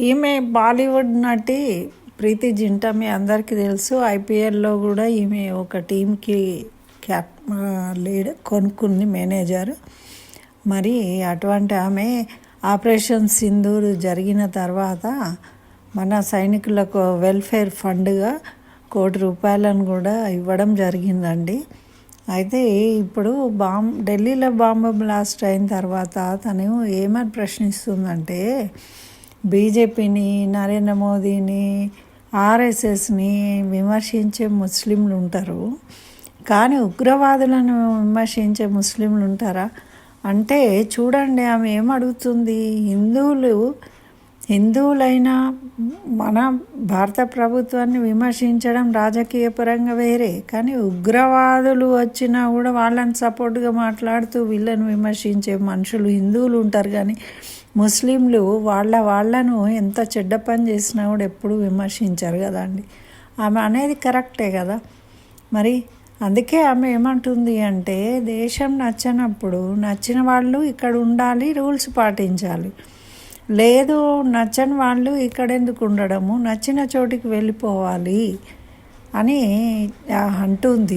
ఈమె బాలీవుడ్ నటి ప్రీతి జింటా మీ అందరికీ తెలుసు. ఐపీఎల్లో కూడా ఈమె ఒక టీంకి క్యాప్ లీడ్ కొనుక్కుంది మేనేజర్. మరి అటువంటి ఆమె ఆపరేషన్ సింధూర్ జరిగిన తర్వాత మన సైనికులకు వెల్ఫేర్ ఫండ్గా కోటి రూపాయలను కూడా ఇవ్వడం జరిగిందండి. అయితే ఇప్పుడు బాంబ్ ఢిల్లీలో బాంబు బ్లాస్ట్ అయిన తర్వాత తను ఏమని ప్రశ్నిస్తుందంటే బీజేపీని నరేంద్ర మోదీని ఆర్ఎస్ఎస్ని విమర్శించే ముస్లింలు ఉంటారు. కానీ ఉగ్రవాదులను విమర్శించే ముస్లింలు ఉంటారా? అంటే చూడండి ఆమె ఏం అడుగుతుంది? హిందువులు హిందువులైనా మన భారత ప్రభుత్వాన్ని విమర్శించడం రాజకీయ పరంగా వేరే. కానీ ఉగ్రవాదులు వచ్చినా కూడా వాళ్ళని సపోర్ట్గా మాట్లాడుతూ వీళ్ళని విమర్శించే మనుషులు హిందువులు ఉంటారు. కానీ ముస్లింలు వాళ్ళ వాళ్ళను ఎంత చెడ్డ పని చేసినా కూడా ఎప్పుడు విమర్శించారు కదండి. ఆమె అనేది కరెక్టే కదా. మరి అందుకే ఆమె ఏమంటుంది అంటే దేశం నచ్చనప్పుడు నచ్చిన వాళ్ళు ఇక్కడ ఉండాలి రూల్స్ పాటించాలి. లేదు నచ్చని వాళ్ళు ఇక్కడ ఎందుకు ఉండడము? నచ్చిన చోటికి వెళ్ళిపోవాలి అని అంటుంది